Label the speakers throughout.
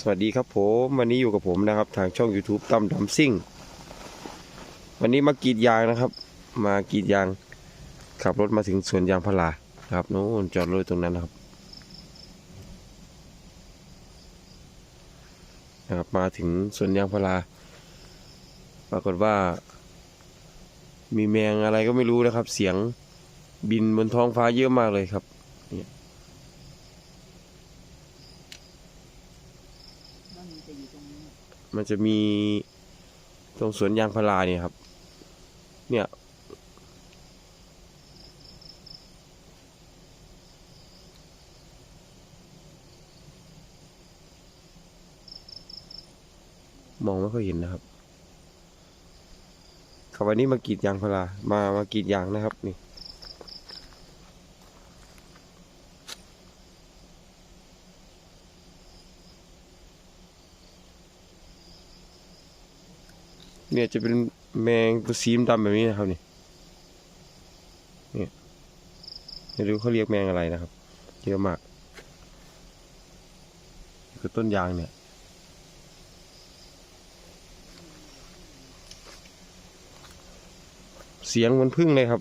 Speaker 1: สวัสดีครับผมวันนี้อยู่กับผมนะครับ ทางช่อง YouTube ตั้มดำซิ่ง วันนี้มากรีดยางนะครับ มากรีดยางขับรถมาถึงสวนยางพาราครับโน้นจอดรถตรงนั้นนะครับนะครับ มาถึงสวนยางพาราปรากฏว่า มีแมงอะไรก็ไม่รู้นะครับ เสียงบินบนท้องฟ้าเยอะมากเลยครับ
Speaker 2: มันจะอยู่ตรงนี้
Speaker 1: มันจะมีตรงสวนยางพาราเนี่ยครับ เนี่ย มองไม่ค่อยเห็นนะครับครับวันนี้มากรีดยางพารา มา มากรีดยางนะครับนี่ เนี่ยจะเป็นแมงตัวสีดำแบบนี้นะครับนี่เนี่ยไม่รู้เขาเรียกแมงอะไรนะครับเยอะมากคือต้นยางเนี่ยเสียงมันพึ่งเลยครับ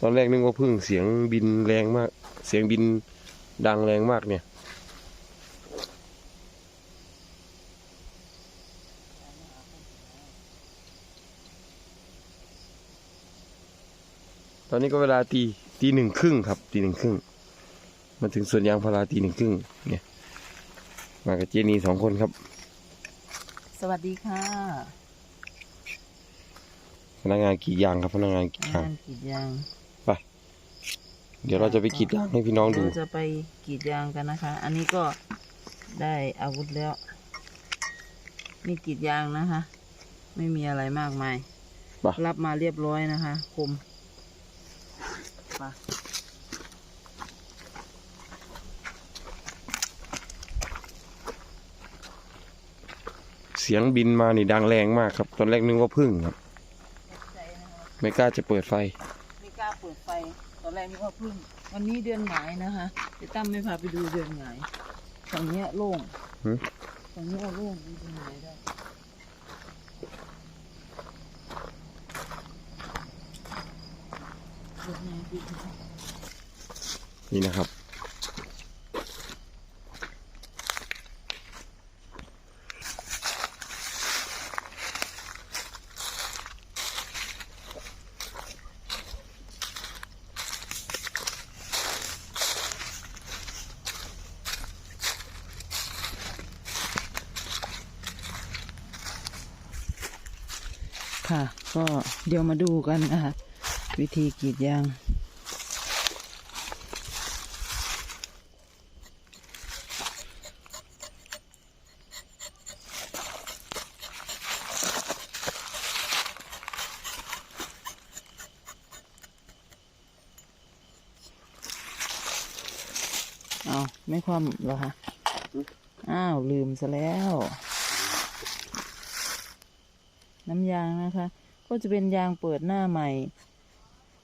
Speaker 1: ตอนแรกนึกว่าพึ่งเสียงบินแรงมาก เสียงบินดังแรงมากเนี่ย อนนี้ก็เวลาตีตีหนึ่งครึ่งครับ ตีหนึ่งครึ่งมาถึงสวนยางพาราตีหนึ่งครึ่งเนี่ย มากับเจนีสองคนครับ
Speaker 2: สวัสดีค่ะ
Speaker 1: พนักงานกรีดยางครับพนักงานกรีดยาง
Speaker 2: งานกรีดยาง
Speaker 1: เดี๋ยวเราจะไปกรีดยางให้พี่น้องดู
Speaker 2: เราจะไปกรีดยางกันนะคะ อันนี้ก็ได้อาวุธแล้วนี่กรีดยางนะคะ ไม่มีอะไรมากมาย
Speaker 1: ไป
Speaker 2: รับมาเรียบร้อยนะคะ คม ไป
Speaker 1: เสียงบินมานี่ดังแรงมากครับ ตอนแรกนึกว่าพึ่งครับ
Speaker 2: ใจนะคะ
Speaker 1: ไม่กล้าจะเปิดไฟ
Speaker 2: ไม่กล้าเปิดไฟ ตอนแรกนึกว่าพึ่ง วันนี้เดือนหงายนะคะเดี๋ยวตั้มไม่พาไปดูเดือนหงายฝั่งเนี้ยโล่ง
Speaker 1: หือ
Speaker 2: ฝั่งเนี้ยโล่งมีเดือนหงายได้เดือ นหงายดีค่ะ
Speaker 1: นี่นะครับ
Speaker 2: ค่ะ ก็เดี๋ยวมาดูกันนะคะวิธีกรีดยาง เอาไม่ความเหรอคะอ้าว ลืมซะแล้ว น้ำยางนะคะ ก็จะเป็นยางเปิดหน้าใหม่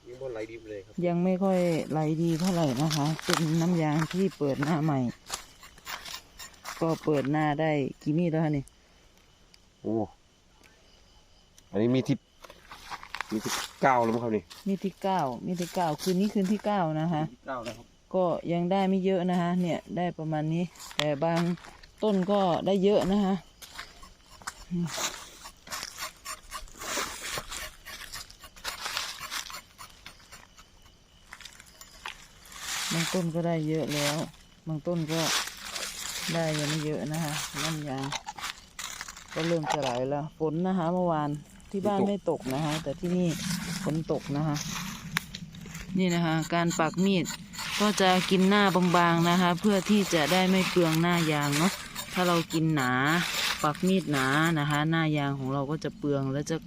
Speaker 1: ยิงบนไหลดิบเลยครับ
Speaker 2: ยังไม่ค่อยไหลดีเท่าไหร่นะคะ เป็นน้ำยางที่เปิดหน้าใหม่ ก็เปิดหน้าได้กี่มีดแล้วคะนี่
Speaker 1: โอ้อันนี้มีที่มีที่เก้าแล้วมั้งครับนี่
Speaker 2: มีดที่เก้ามีดที่เก้าคืนนี้คืนที่เก้านะคะ
Speaker 1: เก้าแล้วครับ
Speaker 2: ก็ยังได้ไม่เยอะนะคะ เนี่ยได้ประมาณนี้ แต่บางต้นก็ได้เยอะนะคะบางต้นก็ได้เยอะแล้ว บางต้นก็ได้ยังไม่เยอะนะคะน้ำยางก็เริ่มจะไหลแล้วฝนนะคะ เมื่อวานที่บ้านไม่ตกนะคะ แต่ที่นี่ฝนตกนะคะ นี่นะคะ การปักมีด ก็จะกินหน้าบางๆนะคะ เพื่อที่จะได้ไม่เปลืองหน้ายางเนาะถ้าเรากินหนาปักมีดหนานะคะ หน้ายางของเราก็จะเปลืองและจะ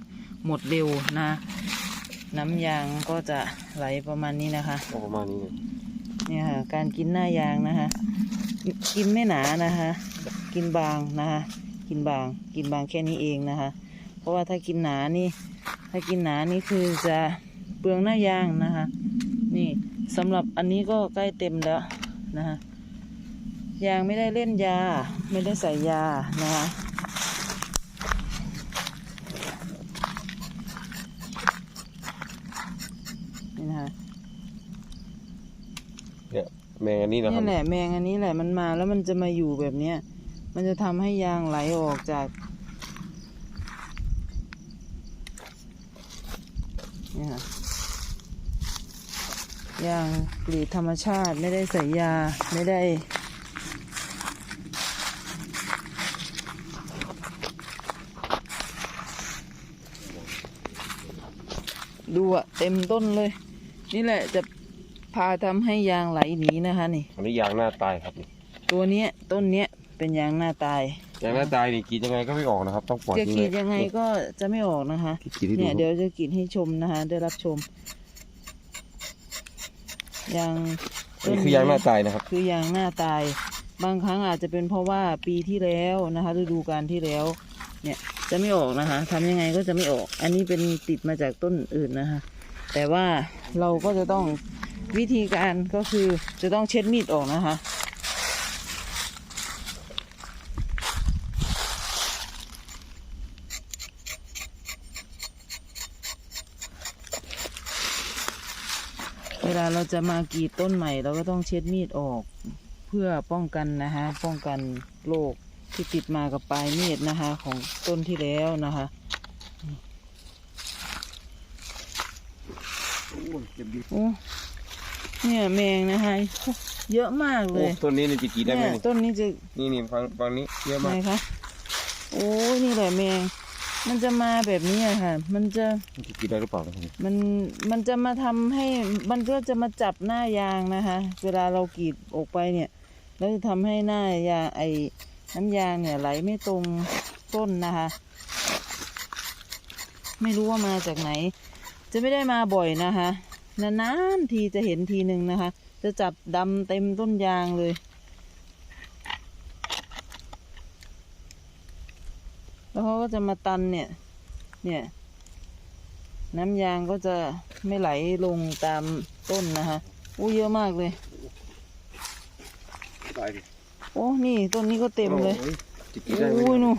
Speaker 2: หมดเร็วนะ น้ำยางก็จะไหลประมาณนี้นะคะ
Speaker 1: ก็ประมาณนี้เลย
Speaker 2: เนี่ยค่ะการกินหน้ายางนะคะ กินไม่หนานะคะ กินบางนะคะกินบางกินบางแค่นี้เองนะคะ เพราะว่าถ้ากินหนานี่ ถ้ากินหนานี่คือจะเปลืองหน้ายางนะคะนี่ สำหรับอันนี้ก็ใกล้เต็มแล้วนะคะยางไม่ได้เล่นยา ไม่ได้ใส่ยานะคะนี่นะคะ
Speaker 1: เนี่ยแมงอันนี้นะครั
Speaker 2: นี่
Speaker 1: บ
Speaker 2: แหละแมงอันนี้แหละมันมาแล้วมันจะมาอยู่แบบเนี้ยมันจะทำให้ยางไหลออกจากนี่ค่ะ ยางกรีดธรรมชาติไม่ได้ใส่ยาไม่ได้ ดูอะเต็มต้นเลย นี่แหละจะพาทำให้ยางไหลหนีนะคะนี่
Speaker 1: อันนี้ยางหน้าตายครับนี่
Speaker 2: ตัวเนี้ยต้นเนี้ยเป็นยางหน้าตาย
Speaker 1: ยางหน้าตายนี่กรีดยังไงก็ไม่ออกนะครับ ต้องปล่อย
Speaker 2: จะ
Speaker 1: ทิ้ง
Speaker 2: กรี
Speaker 1: เล
Speaker 2: ดยังไงก็จะไม่ออกนะคะ
Speaker 1: กรีดให้ดู
Speaker 2: เนี่ยเดี๋ยวจะกรีดให้ชมนะคะ ได้รับชม ยาง
Speaker 1: อันนี่คือยางหน้าตายนะครับ
Speaker 2: คือยางหน้าตาย บางครั้งอาจจะเป็นเพราะว่าปีที่แล้วนะคะฤดูกาลที่แล้ว เนี่ยจะไม่ออกนะคะทำยังไงก็จะไม่ออก อันนี้เป็นติดมาจากต้นอื่นนะคะ แต่ว่าเราก็จะต้องวิธีการก็คือจะต้องเช็ดมีดออกนะคะ เวลาเรา จะมากรีดต้นใหม่เราก็ต้องเช็ดมีดออก เพื่อป้องกันนะคะ ป้องกันโรคที่ติดมากับปลายมีดนะคะ ของต้นที่แล้วนะคะโอ้เนี่ยแมงนะคะ เยอะมากเล
Speaker 1: โอ้
Speaker 2: ย
Speaker 1: ต้นนี้นี่จะกรีดได้ไหม
Speaker 2: เนี่ย
Speaker 1: นี่
Speaker 2: ต้นนี้จะ
Speaker 1: นี่นี่ฟังฟังนี้เยอะ
Speaker 2: ไหน
Speaker 1: มาก
Speaker 2: คะโอ้ยนี่แหละแมง มันจะมาแบบนี้อะค่ะ มันจะ
Speaker 1: มันจะกรีดได้หรือเปล่านะครับ
Speaker 2: มัน มันจะมาทำให้มันก็จะมาจับหน้ายางนะคะ เวลาเรากรีดออกไปเนี่ย แล้วจะทำให้หน้ายางไอ้น้ำยางเนี่ยไหลไม่ตรงต้นนะคะ ไม่รู้ว่ามาจากไหน จะไม่ได้มาบ่อยนะคะ นานๆทีจะเห็นทีหนึ่งนะคะ จะจับดำเต็มต้นยางเลย แล้วเขาก็จะมาตันเนี่ย เนี่ย น้ำยางก็จะไม่ไหลลงตามต้นนะคะอู้เยอะมากเลย
Speaker 1: ตายดิ
Speaker 2: โอ้นี่ต้นนี้ก็เต็มเลย
Speaker 1: โอ้จะกรีดได้ไหม
Speaker 2: อู้ยหนู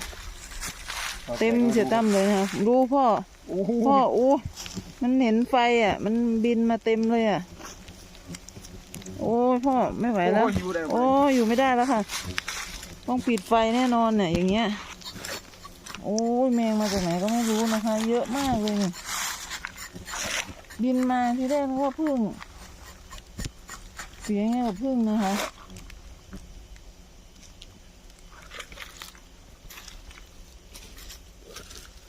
Speaker 2: เต็มเสียตั้มเลยนะคะดูพ่อ
Speaker 1: โอ้โห
Speaker 2: พ่ออู้มันเห็นไฟอะ มันบินมาเต็มเลยอะ โอ้ยพ่อไม่ไหวแล้ว
Speaker 1: โอ้ยอยู่ได้ไหม
Speaker 2: โอ้ยอยู่ไม่ได้แล้วค่ะ ต้องปิดไฟแน่นอนเนี่ยอย่างเงี้ย โอ้ยแมงมาจากไหนก็ไม่รู้นะคะ เยอะมากเลยเนี่ยบินมาที่แรกนึกว่าพึ่ง เสียงเงี้ยกับพึ่งนะคะ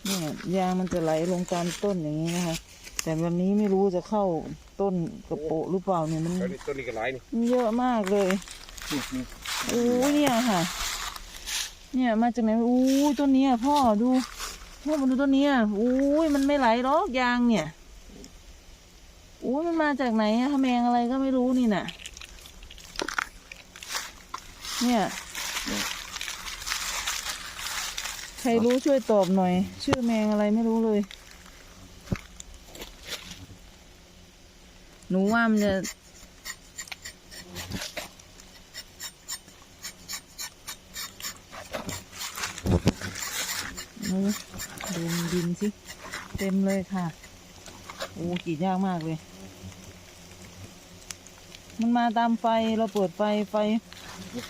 Speaker 2: เนี่ยยางมันจะไหลลงตามต้นอย่างนี้นะคะ แต่วันนี้ไม่รู้จะเข้าต้นกระโปะหรือเปล่าเนี่ยมัน
Speaker 1: ต้นนี้ต้นนี้ก็ร้ายนี่
Speaker 2: มันเยอะมากเลยโอ้ยเนี่ยค่ะ เนี่ยมาจากไหนโอ้ยต้นนี้พ่อดูพ่อมาดูต้นนี้ยโอ้ยมันไม่ไหลหรอกยางเนี่ยโอ้ยมันมาจากไหนอะแมงอะไรก็ไม่รู้นี่น่ะ เนี่ยใครรู้ช่วยตอบหน่อย ชื่อแมงอะไรไม่รู้เลย หนูว่ามันจะ ดูดูดินสิเต็มเลยค่ะโอ้กรีดยากมากเลย มันมาตามไฟเราเปิดไฟไฟ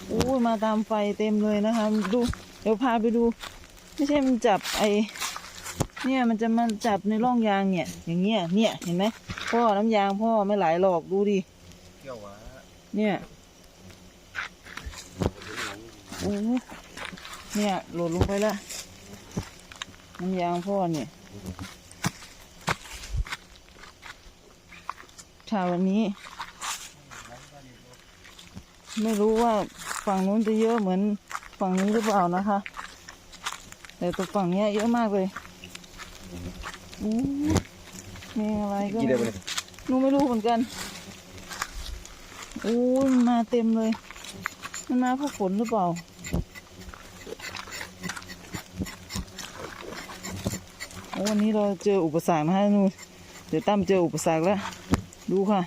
Speaker 2: โอ้ยมาตามไฟเต็มเลยนะคะ ดูเดี๋ยวพาไปดู ไม่ใช่มันจับไอเนี่ยมันจะมาจับในร่องยางเนี่ย อย่างเงี้ยเนี่ยเห็นไหมพ่อน้ำยางพ่อไม่ไหลหรอกดูดิ
Speaker 1: เที่ยววะ
Speaker 2: เนี่ยโอ้เนี่ยหล่นลงไปแล้ว น้ำยางพ่อเนี่ยถ้าวันนี้ ไม่รู้ว่าฝั่งนู้นจะเยอะเหมือนฝั่งนี้หรือเปล่านะคะ แต่ตัวฝั่งเนี้ยเยอะมากเลยอู้มีอะไรก็
Speaker 1: กรีดได้ไหม
Speaker 2: หนูไม่รู้เหมือนกันโอ้ยมันมาเต็มเลย มันมาเพราะฝนหรือเปล่า โอ้ วันนี้เราเจออุปสรรคนะฮะนูนเดี๋ยวตั้มเจออุปสรรคแล้ว ดูค่ะ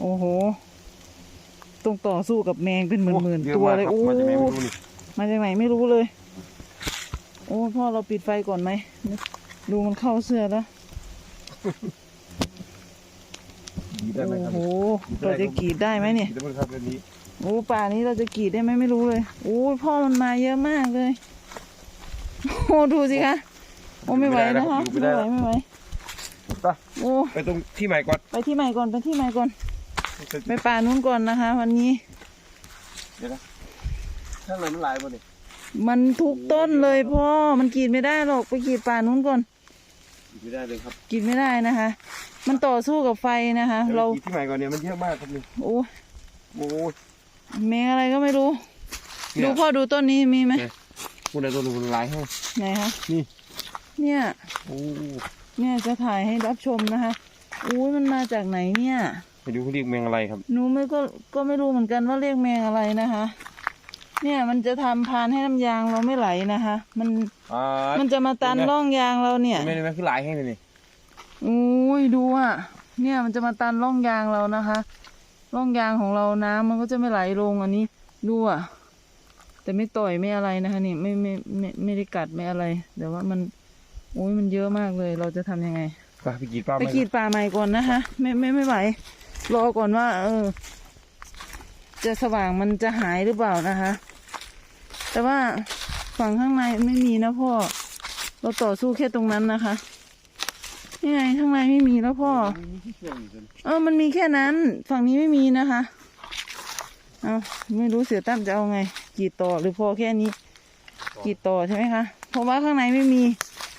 Speaker 2: โอ้โห ต้องต่อสู้กับแมงเป็นหมื่น
Speaker 1: โย
Speaker 2: ๆตัวเลยะโอ้
Speaker 1: มากครับมันจะไม่รู้นี่
Speaker 2: มาจากไหนไม่รู้เลย โอ้พ่อเราปิดไฟก่อนไหม ดูมันเข้าเสื้อแล้ว
Speaker 1: ดีได้ไหมครับ
Speaker 2: โอ้โหเราจะกรีดได้ไหมเนี่ย
Speaker 1: ดีได้ไหมครับแบบนี้
Speaker 2: โอ้ป่านี้เราจะกรีดได้ไหมไม่รู้เลยโอ้ยพ่อมันมาเยอะมากเลย โอ้ดูสิคะ โอ้ไม่ไหวนะคะไม่ไหวไม่ไหว
Speaker 1: ไป
Speaker 2: โอ้
Speaker 1: ไปตรงที่ใหม่ก่อน
Speaker 2: ไปที่ใหม่ก่อนไปที่ใหม่ก่อน ไปป่านู้นก่อนนะคะ วันนี้
Speaker 1: เดี๋ยวนะข้างในมันหลายป่ะนี่
Speaker 2: มันทุกต้นเลยพ่อมันกรีดไม่ได้หรอกไปกรีดป่านู้นก่อน
Speaker 1: ไม่ได้เลยครับ
Speaker 2: กรีดไม่ได้นะคะ มันต่อสู้กับไฟนะคะ เรา
Speaker 1: ที่ใหม่ก่อนเนี่ยมันเยอะมากครับนี่
Speaker 2: โอ้
Speaker 1: โอ้ย
Speaker 2: แมงอะไรก็ไม่รู้
Speaker 1: เนี่ย
Speaker 2: ดูพ่อดูต้นนี้มีไหม
Speaker 1: เนี่ยพวกในตัวนู้นมันหลายแห้ง
Speaker 2: ไหนคะ
Speaker 1: นี่
Speaker 2: เนี่ย
Speaker 1: โอ้
Speaker 2: เนี่ยจะถ่ายให้รับชมนะคะอุ้ยมันมาจากไหนเนี่ย
Speaker 1: ไปดูเขาเรียกแมงอะไรครับ
Speaker 2: หนูไม่ก็ก็ไม่รู้เหมือนกันว่าเรียกแมงอะไรนะคะ เนี่ยมันจะทำพานให้น้ำยางเราไม่ไหลนะคะ มัน
Speaker 1: อ่า
Speaker 2: มันจะมาตันร่องยางเราเนี่ย
Speaker 1: ไม่ได้ไหมคือหลายแห้งเลยนี่
Speaker 2: อุ้ยดูอะเนี่ยมันจะมาตันร่องยางเรานะคะ ร่องยางของเราน้ำมันก็จะไม่ไหลลงอันนี้ดูอะแต่ไม่ต่อยไม่อะไรนะคะนี่ไม่ไม่ไม่ไม่ได้กัดไม่อะไรแต่ว่ามันโอ้ยมันเยอะมากเลย เราจะทำยังไง
Speaker 1: ไปไปกรีดป้า
Speaker 2: ไปกรีดป่าใหม่ก่อนนะคะ ไม่ไม่ไม่ไหวรอก่อนว่า เออ จะสว่างมันจะหายหรือเปล่านะคะ แต่ว่าฝั่งข้างในไม่มีนะพ่อ เราต่อสู้แค่ตรงนั้นนะคะนี่ไงข้างในไม่มีแล้วพ่อ เออ มันมีแค่นั้น ฝั่งนี้ไม่มีนะคะ เอาไม่รู้เสือตั้มจะเอาไงกรีดต่อหรือพอแค่นี้กรีดต่อใช่ไหมคะ เพราะว่าข้างในไม่มี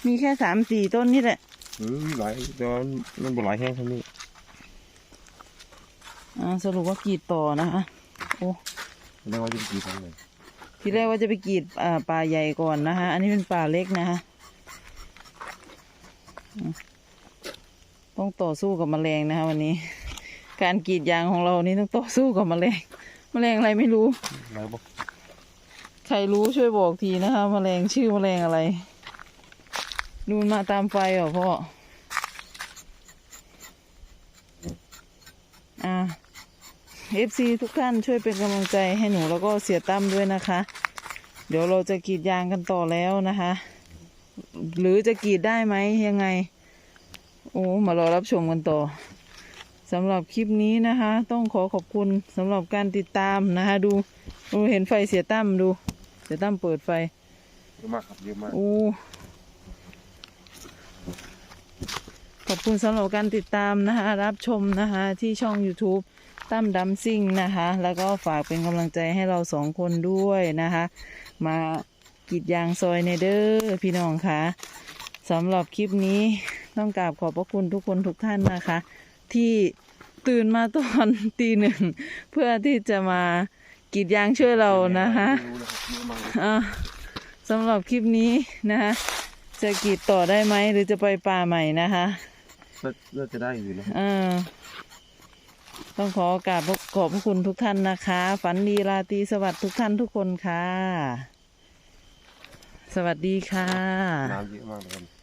Speaker 2: มีแค่สามสี่ต้นนี่แหละ
Speaker 1: อืมหลายแต่ว่ามันบ่หลายแห้งครับนี่
Speaker 2: อ่าสรุปว่ากรีดต่อนะคะโอ้
Speaker 1: แล้วว่าจะกรีดทางไหน
Speaker 2: ทีแรกว่าจะไปกรีดอ่าป่าใหญ่ก่อนนะคะอันนี้เป็นป่าเล็กนะคะอืมต้องต่อสู้กับแมลงนะคะวันนี้ การกรีดยางของเรานี่ต้องต่อสู้กับแมลงแมลงอะไรไม่รู้
Speaker 1: หลายบ่
Speaker 2: ใครรู้ช่วยบอกทีนะคะแมลงชื่อแมลงอะไร ดูมันมาตามไฟเหรอพ่อ อ่า FC ทุกท่านช่วยเป็นกำลังใจให้หนูแล้วก็เสียตั้มด้วยนะคะ เดี๋ยวเราจะกรีดยางกันต่อแล้วนะคะ หรือจะกรีดได้ไหมยังไง โอ้มารอรับชมกันต่อสำหรับคลิปนี้นะคะ ต้องขอขอบคุณสำหรับการติดตามนะคะ ดูดูเห็นไฟเสียตั้มดู เสียตั้มเปิดไฟ
Speaker 1: เยอะมากครับเยอะมาก
Speaker 2: โอ้ ขอบคุณสำหรับการติดตามนะคะ รับชมนะคะ ที่ช่อง YouTube ตั้มดัมซิ่งนะคะ แล้วก็ฝากเป็นกำลังใจให้เราสองคนด้วยนะคะ มากีดยางซอยในเด้อพี่น้องค่ะสำหรับคลิปนี้ต้องกราบขอบพระคุณทุกคนทุกท่านนะคะ ที่ตื่นมาตอนตีหนึ่ง เพื่อที่จะมากรีดยางช่วยเรานะคะะ
Speaker 1: ครับเยอะมากเลย
Speaker 2: อะสำหรับคลิปนี้นะคะจะกรีดต่อได้ไหมหรือจะไปป่าใหม่นะคะ
Speaker 1: น่าน่าจะได้อยู่นะ
Speaker 2: เออต้องขอโอกราบขอบพระคุณทุกท่านนะคะ ฝันดีราตรีสวัสดิ์ทุกท่านทุกคนค่ะ สวัสดีค่ะ
Speaker 1: น้ำเยอะมากเลยครับ